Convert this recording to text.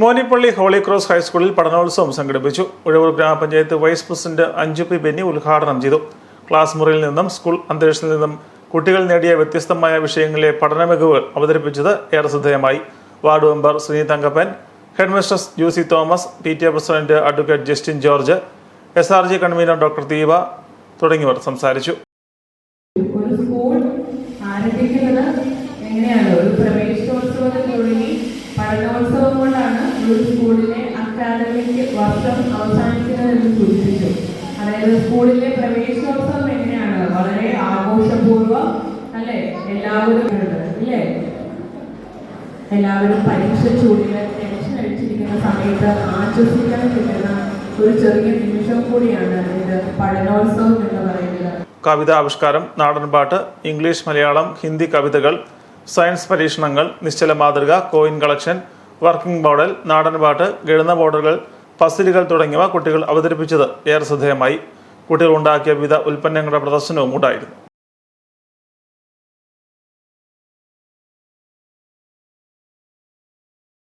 Monippally holy cross ഹൈസ്കൂളിൽ പഠനോത്സവം സംഘടിപ്പിച്ചു. Uzhavoor gramapanchayat vice president Anju P Benny ഉദ്ഘാടനം ചെയ്തു. ക്ലാസ് മുറിയിൽ നിന്നും സ്കൂൾ അന്തരീക്ഷത്തിൽ നിന്നും കുട്ടികൾ നേടിയ വ്യത്യസ്തമായ വിഷയങ്ങളിലെ പഠന മികവുകൾ അവതരിപ്പിച്ചത് ഏറെ ശ്രദ്ധേയമായി. Ward member Shri Thankappan headmistress Jussy Thomas P T A president advocate Justin George S R G convener doctor Deepa തുടങ്ങിയവർ സംസാരിച്ചു. ഒരു സ്കൂൾ ആരംഭിക്കുന്നത് എങ്ങനെയാണ് ഒരു പ്രവേശനോത്സവത്തിൽ തുടങ്ങി പഠനോത്സവം കൊണ്ടാണ് ഒരു സ്കൂളിലെ അക്കാദമിക് വർഷം അവസാനിക്കുന്നതെന്ന് സൂചിപ്പിച്ചു അതായത് സ്കൂളിലെ പ്രവേശനോത്സവം എങ്ങനെയാണ് വളരെ ആഘോഷപൂർവം അല്ലെ എല്ലാവരും അല്ലേ എല്ലാവരും പരീക്ഷ ചൂടിൽ ടെൻഷൻ അടിച്ചിരിക്കുന്ന സമയത്ത് ആശ്വസിക്കാൻ കിട്ടുന്ന ഒരു ചെറിയ നിമിഷം കൂടിയാണ് ഇത് പഠനോത്സവം എന്ന് പറയുന്നത് കവിതാവിഷ്കാരം നാടൻപാട്ട് ഇംഗ്ലീഷ് മലയാളം ഹിന്ദി കവിതകൾ സയൻസ് പരീക്ഷണങ്ങൾ നിശ്ചല മാതൃക കോയിൻ കളക്ഷൻ വർക്കിംഗ് മോഡൽ നാടൻപാട്ട് ഗഴുന്ന ബോർഡറുകൾ പസിലുകൾ തുടങ്ങിയവ കുട്ടികൾ അവതരിപ്പിച്ചത് ഏറെ ശ്രദ്ധേയമായി. കുട്ടികൾ ഉണ്ടാക്കിയ വിവിധ ഉൽപ്പന്നങ്ങളുടെ പ്രദർശനവും ഉണ്ടായിരുന്നു.